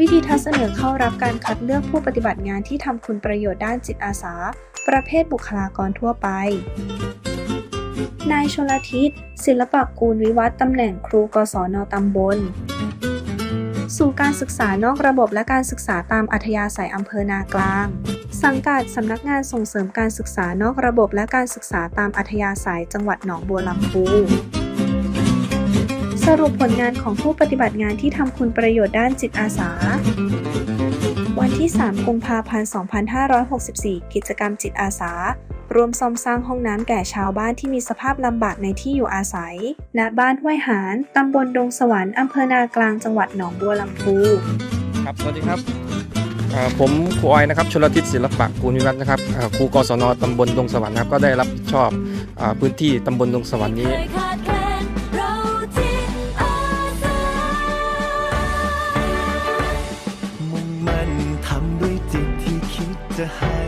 วิธีทัศเสนอเข้ารับการคัดเลือกผู้ปฏิบัติงานที่ทำคุณประโยชน์ด้านจิตอาสา ประเภทบุคลากรทั่วไป นายชลทิศ ศิลปกูลวิวัฒน์ตำแหน่งครูกศนตำบล สู่การศึกษานอกระบบและการศึกษาตามอัธยาศัยอำเภอนากลาง สังกัดสำนักงานส่งเสริมการศึกษานอกระบบและการศึกษาตามอัธยาศัยจังหวัดหนองบัวลำพู สรุปผลงานของผู้ปฏิบัติงานที่ทำคุณประโยชน์ด้านจิตอาสา วันที่ 3 กุมภาพันธ์ 2564 กิจกรรมจิตอาสา รวมซ่อมสร้างห้องน้ำแก่ชาวบ้านที่มีสภาพลำบากในที่อยู่อาศัย ณ บ้านห้วยหารตำบลดงสวรรค์อำเภอนากลางจังหวัดหนองบัวลำพู ครับ สวัสดีครับผมครูออยนะครับชลทิศศิลปะกูลวิวัฒน์นะครับครูกศนตำบลดงสวรรค์ครับก็ได้รับผิดชอบอพื้นที่ตำบลดงสวรรค์นี้ จะให้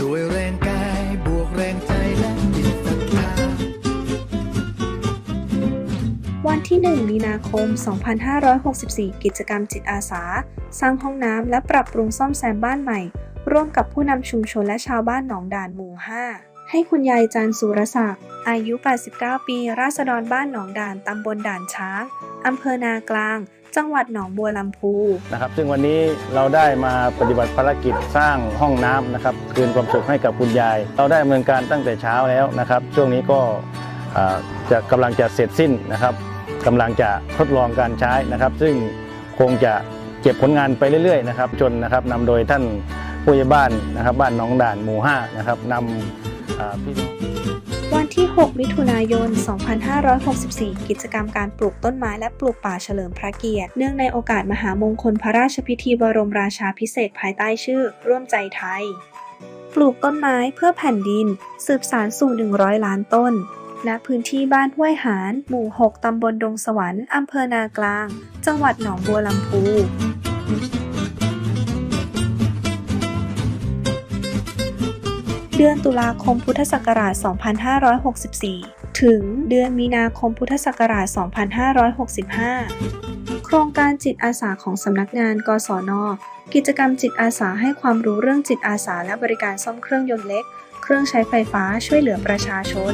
ด้วยแรงกายบวกแรงใจและจิตศรัทธาวันที่ 1 มีนาคม 2564 กิจกรรมจิตอาสา สร้างห้องน้ำและปรับปรุงซ่อมแซมบ้านใหม่ ร่วมกับผู้นำชุมชนและชาวบ้านหนองด่านหมู่ 5 ให้คุณยายจันสุรศักดิ์อายุ 89 ปี ราษฎรบ้านหนองด่าน ตำบลด่านช้าง อำเภอนากลาง จังหวัดหนองบัวลำพูนะครับ ซึ่งวันนี้เราได้มาปฏิบัติภารกิจสร้างห้องน้ำนะครับ คืนความสุขให้กับคุณยาย เราได้ดำเนินการตั้งแต่เช้าแล้วนะครับ ช่วงนี้ก็จะกำลังจะเสร็จสิ้นนะครับกำลังจะทดลองการใช้นะครับ ซึ่งคงจะเก็บผลงานไปเรื่อยๆนะครับ จนนะครับนำโดยท่านผู้ใหญ่บ้านนะครับ บ้านหนองด่านหมู่5นะครับนำ อ่าพี่น้องวันที่ 6 มิถุนายน 2564 กิจกรรมการปลูกต้นไม้และปลูกป่าเฉลิมพระเกียรติ เนื่องในโอกาสมหามงคลพระราชพิธีบรมราชาพิเศษภายใต้ชื่อ ร่วมใจไทย ปลูกต้นไม้เพื่อแผ่นดิน สืบสารสู่ 100 ล้านต้นณพื้นที่บ้านห้วยหารหมู่ 6 ตำบลดงสวรรค์ อำเภอนากลาง จังหวัดหนองบัวลำพู เดือนตุลาคมพุทธศักราช 2564 ถึงเดือนมีนาคมพุทธศักราช 2565 โครงการจิตอาสาของสำนักงาน กศน กิจกรรมจิตอาสาให้ความรู้เรื่องจิตอาสาและบริการซ่อมเครื่องยนต์เล็ก เครื่องใช้ไฟฟ้าช่วยเหลือประชาชน